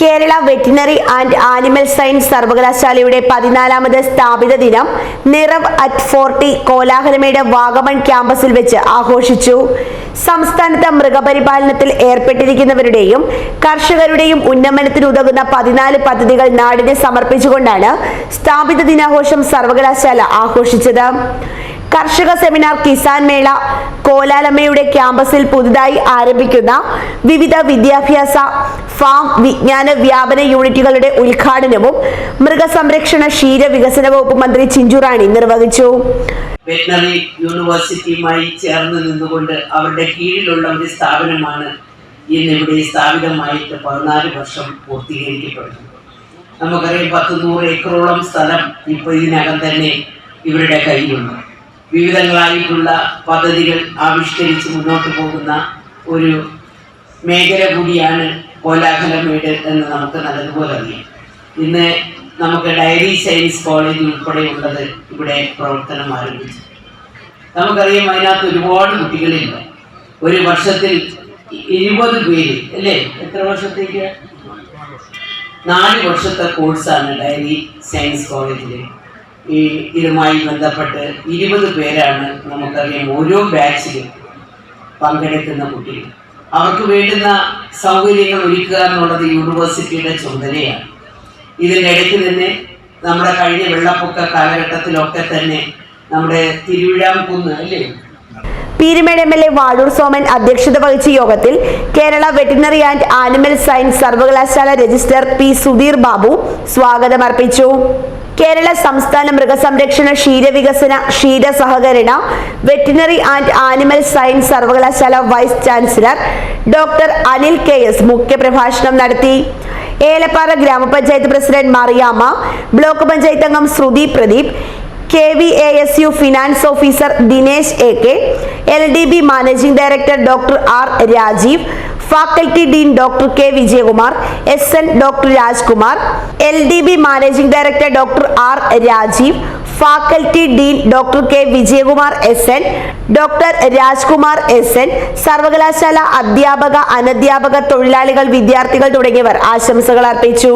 Kerala veterinary and animal science സർവകലാശാലയുടെ പതിനാലാമത് സ്ഥാപിത ദിനം നിറവ് അറ്റ് ഫോർട്ടി കോലാഹലമേട് വാഗമൺ ക്യാമ്പസിൽ വെച്ച് ആഘോഷിച്ചു. സംസ്ഥാനത്തെ മൃഗപരിപാലനത്തിൽ ഏർപ്പെട്ടിരിക്കുന്നവരുടെയും കർഷകരുടെയും ഉന്നമനത്തിന് ഉതകുന്ന പതിനാല് പദ്ധതികൾ നാടിനെ സമർപ്പിച്ചുകൊണ്ടാണ് സ്ഥാപിത ദിനാഘോഷം സർവകലാശാല ആഘോഷിച്ചത്. കർഷക സെമിനാർ കിസാൻ മേള കോലാലമ്മയുടെ ക്യാമ്പസിൽ പുതുതായി ആരംഭിക്കുന്ന വിവിധ വിദ്യാഭ്യാസ ഫാം വിജ്ഞാന വ്യാപന യൂണിറ്റുകളുടെ ഉദ്ഘാടനവും മൃഗസംരക്ഷണ ക്ഷീര വികസന വകുപ്പ് മന്ത്രി ചിഞ്ചുറാണി നിർവഹിച്ചു. വെറ്റിനറി യൂണിവേഴ്സിറ്റിയുമായി ചേർന്ന് നിന്നുകൊണ്ട് അവരുടെ കീഴിലുള്ള ഒരു സ്ഥാപനമാണ് ഇന്ന് ഇവിടെ സ്ഥാപിതമായിട്ട് പതിനാല് വർഷം പൂർത്തീകരിക്കപ്പെടുന്നു നമുക്കറിയാം പത്ത് നൂറ് ഏക്കറോളം സ്ഥലം ഇപ്പോൾ ഇതിനകം തന്നെ ഇവരുടെ കയ്യിലുണ്ട്. വിവിധങ്ങളായിട്ടുള്ള പദ്ധതികൾ ആവിഷ്കരിച്ച് മുന്നോട്ട് പോകുന്ന ഒരു മേഖല കൂടിയാണ് കോലാഹലമേട് എന്ന് നമുക്ക് നല്ലതുപോലെ അറിയാം. ഇന്ന് നമുക്ക് ഡയറി സയൻസ് കോളേജ് ഉൾപ്പെടെയുള്ളത് ഇവിടെ പ്രവർത്തനം ആരംഭിച്ചു. നമുക്കറിയാം അതിനകത്ത് ഒരുപാട് കുട്ടികളുണ്ട്. ഒരു വർഷത്തിൽ ഇരുപത് പേര് അല്ലേ? എത്ര വർഷത്തേക്ക്? നാല് വർഷത്തെ കോഴ്സാണ് ഡയറി സയൻസ് കോളേജിൽ ഈ ഇതുമായി ബന്ധപ്പെട്ട് ഇരുപത് പേരാണ് നമുക്കറിയാം ഓരോ ബാച്ചിലും പങ്കെടുക്കുന്ന കുട്ടികൾ. അവർക്ക് വേണ്ടുന്ന സൗകര്യങ്ങൾ ഒരുക്കുക എന്നുള്ളത് യൂണിവേഴ്സിറ്റിയുടെ ചുമതലയാണ്. ഇതിന്റെ ഇടയ്ക്ക് തന്നെ നമ്മുടെ കഴിഞ്ഞ വെള്ളപ്പൊക്ക കാലഘട്ടത്തിലൊക്കെ തന്നെ നമ്മുടെ തിരുവിഴാംകുന്ന് അല്ലേ? Peermade M L A Vazhoor Soman അധ്യക്ഷത വഹിച്ച യോഗത്തിൽ Kerala veterinary and animal science സർവകലാശാല രജിസ്ട്രാർ പി സുധീർ ബാബു സ്വാഗതം അർപ്പിച്ചു കേരള സംസ്ഥാന മൃഗസംരക്ഷണ ക്ഷീരവികസന ക്ഷീര സഹകരണ വെറ്റിനറി ആൻഡ് ആനിമൽ സയൻസ് സർവകലാശാല vice chancellor doctor Anil K S മുഖ്യപ്രഭാഷണം നടത്തി. ഏലപ്പാറ ഗ്രാമപഞ്ചായത്ത് പ്രസിഡന്റ് മറിയാമ്മ ബ്ലോക്ക് പഞ്ചായത്ത് അംഗം Sruthi Pradeep K V A S U finance officer Dinesh A K L D B managing director doctor R Rajeev faculty dean doctor K Vijayakumar S N doctor Rajkumar L D B managing director doctor R Rajeev faculty dean doctor K Vijayakumar S N doctor Rajkumar S N സർവകലാശാല അധ്യാപക അനധ്യാപക തൊഴിലാളികൾ വിദ്യാർത്ഥികൾ തുടങ്ങിയവർ ആശംസകൾ അർപ്പിച്ചു.